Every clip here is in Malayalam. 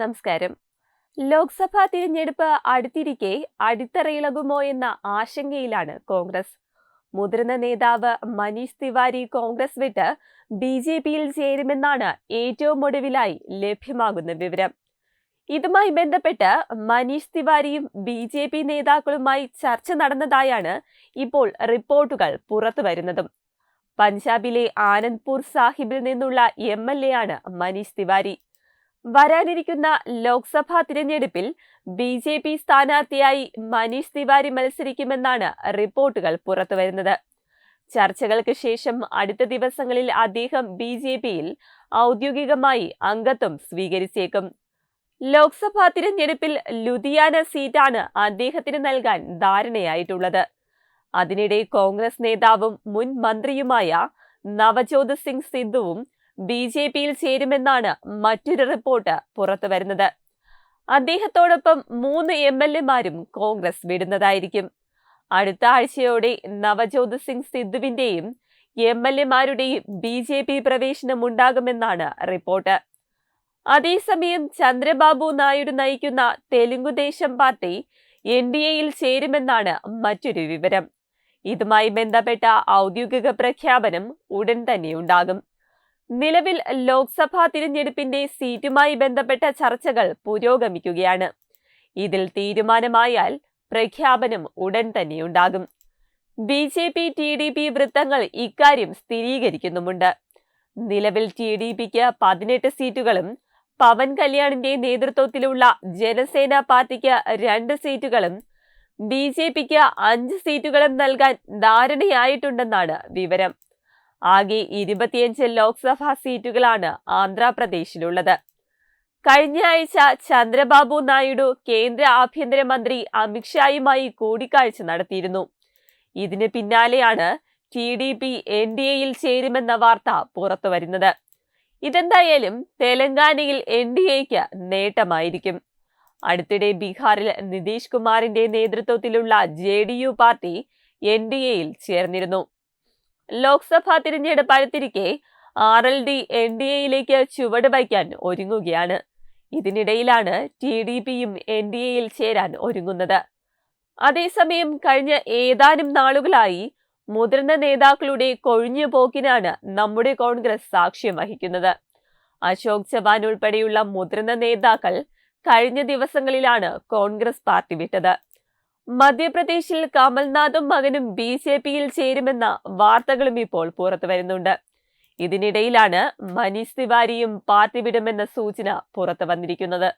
നമസ്കാരം. ലോക്സഭാ തിരഞ്ഞെടുപ്പ് അടുത്തിരിക്കെ അടിത്തറയിളകുമോ എന്ന ആശങ്കയിലാണ് കോൺഗ്രസ്. മുതിർന്ന നേതാവ് മനീഷ് തിവാരി കോൺഗ്രസ് വിട്ട് ബി ജെ പിയിൽ ചേരുമെന്നാണ് ഏറ്റവും ഒടുവിലായി ലഭ്യമാകുന്ന വിവരം. ഇതുമായി ബന്ധപ്പെട്ട് മനീഷ് തിവാരിയും ബി ജെ പി നേതാക്കളുമായി ചർച്ച നടന്നതായാണ് ഇപ്പോൾ റിപ്പോർട്ടുകൾ പുറത്തു വരുന്നതും. പഞ്ചാബിലെ ആനന്ദ്പൂർ സാഹിബിൽ നിന്നുള്ള എം എൽ എ ആണ് മനീഷ് തിവാരി. വരാനിരിക്കുന്ന ലോക്സഭാ തിരഞ്ഞെടുപ്പിൽ ബി ജെ പി സ്ഥാനാർത്ഥിയായി മനീഷ് തിവാരി മത്സരിക്കുമെന്നാണ് റിപ്പോർട്ടുകൾ പുറത്തുവരുന്നത്. ചർച്ചകൾക്ക് ശേഷം അടുത്ത ദിവസങ്ങളിൽ അദ്ദേഹം ബി ജെ പിയിൽ ഔദ്യോഗികമായി അംഗത്വം സ്വീകരിച്ചേക്കും. ലോക്സഭാ തിരഞ്ഞെടുപ്പിൽ ലുധിയാന സീറ്റാണ് അദ്ദേഹത്തിന് നൽകാൻ ധാരണയായിട്ടുള്ളത്. അതിനിടെ കോൺഗ്രസ് നേതാവും മുൻ മന്ത്രിയുമായ നവജോത് സിംഗ് സിദ്ധുവും ബി ജെ പിയിൽ ചേരുമെന്നാണ് മറ്റൊരു റിപ്പോർട്ട് പുറത്തുവരുന്നത് അദ്ദേഹത്തോടൊപ്പം മൂന്ന് എം എൽ എമാരും കോൺഗ്രസ് വിടുന്നതായിരിക്കും. അടുത്ത ആഴ്ചയോടെ നവജ്യോത് സിംഗ് സിദ്ധുവിന്റെയും എം എൽ എമാരുടെയും ബി ജെ പി പ്രവേശനം ഉണ്ടാകുമെന്നാണ് റിപ്പോർട്ട്. അതേസമയം ചന്ദ്രബാബു നായിഡു നയിക്കുന്ന തെലുങ്കുദേശം പാർട്ടി എൻ ഡി എയിൽ ചേരുമെന്നാണ് മറ്റൊരു വിവരം. ഇതുമായി ബന്ധപ്പെട്ട ഔദ്യോഗിക പ്രഖ്യാപനം ഉടൻ തന്നെ ഉണ്ടാകും. നിലവിൽ ലോക്സഭാ തിരഞ്ഞെടുപ്പിന്റെ സീറ്റുമായി ബന്ധപ്പെട്ട ചർച്ചകൾ പുരോഗമിക്കുകയാണ്. ഇതിൽ തീരുമാനമായാൽ പ്രഖ്യാപനം ഉടൻ തന്നെ ഉണ്ടാകും B J P T D P വൃത്തങ്ങൾ ഇക്കാര്യം സ്ഥിരീകരിക്കുന്നുമുണ്ട്. നിലവിൽ ടി ഡി പിക്ക് പതിനെട്ട് സീറ്റുകളും പവൻ കല്യാണിന്റെ നേതൃത്വത്തിലുള്ള ജനസേന പാർട്ടിക്ക് രണ്ട് സീറ്റുകളും ബി ജെ പിക്ക് അഞ്ച് സീറ്റുകളും നൽകാൻ ധാരണയായിട്ടുണ്ടെന്നാണ് വിവരം. ആകെ ഇരുപത്തിയഞ്ച് ലോക്സഭാ സീറ്റുകളാണ് ആന്ധ്രാപ്രദേശിലുള്ളത്. കഴിഞ്ഞ ആഴ്ച ചന്ദ്രബാബു നായിഡു കേന്ദ്ര ആഭ്യന്തരമന്ത്രി അമിത്ഷായുമായി കൂടിക്കാഴ്ച നടത്തിയിരുന്നു. ഇതിന് പിന്നാലെയാണ് T D P N D എയിൽ ചേരുമെന്ന വാർത്ത പുറത്തുവരുന്നത് ഇതെന്തായാലും തെലങ്കാനയിൽ എൻ ഡി എക്ക് നേട്ടമായിരിക്കും. അടുത്തിടെ ബീഹാറിൽ നിതീഷ് കുമാറിന്റെ നേതൃത്വത്തിലുള്ള J D U party N D എയിൽ ചേർന്നിരുന്നു. ലോക്സഭാ തിരഞ്ഞെടുപ്പ് അടുത്തിരിക്കെ R L D N D എയിലേക്ക് ചുവട് വയ്ക്കാൻ ഒരുങ്ങുകയാണ്. ഇതിനിടയിലാണ് ടി ഡി പിയും എൻ ഡി എയിൽ ചേരാൻ ഒരുങ്ങുന്നത്. അതേസമയം കഴിഞ്ഞ ഏതാനും നാളുകളായി മുതിർന്ന നേതാക്കളുടെ കൊഴിഞ്ഞു പോക്കിനാണ് നമ്മുടെ കോൺഗ്രസ് സാക്ഷ്യം വഹിക്കുന്നത്. അശോക് ചവാൻ ഉൾപ്പെടെയുള്ള മുതിർന്ന നേതാക്കൾ കഴിഞ്ഞ ദിവസങ്ങളിലാണ് കോൺഗ്രസ് പാർട്ടി വിട്ടത്. മധ്യപ്രദേശിൽ കമൽനാഥും മകനും ബി ജെ പിയിൽ ചേരുമെന്ന വാർത്തകളും ഇപ്പോൾ പുറത്തു വരുന്നുണ്ട്. ഇതിനിടയിലാണ് മനീഷ് തിവാരിയും പാർട്ടി വിടുമെന്ന സൂചന പുറത്തു വന്നിരിക്കുന്നത്.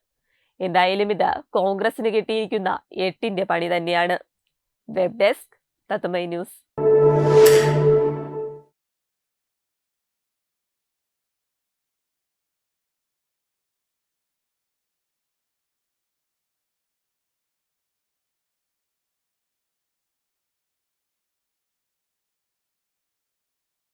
എന്തായാലും ഇത് കോൺഗ്രസിന് കിട്ടിയിരിക്കുന്ന എട്ടിന്റെ പണി തന്നെയാണ്. വെബ് ഡെസ്ക് തത്തമൈ ന്യൂസ്.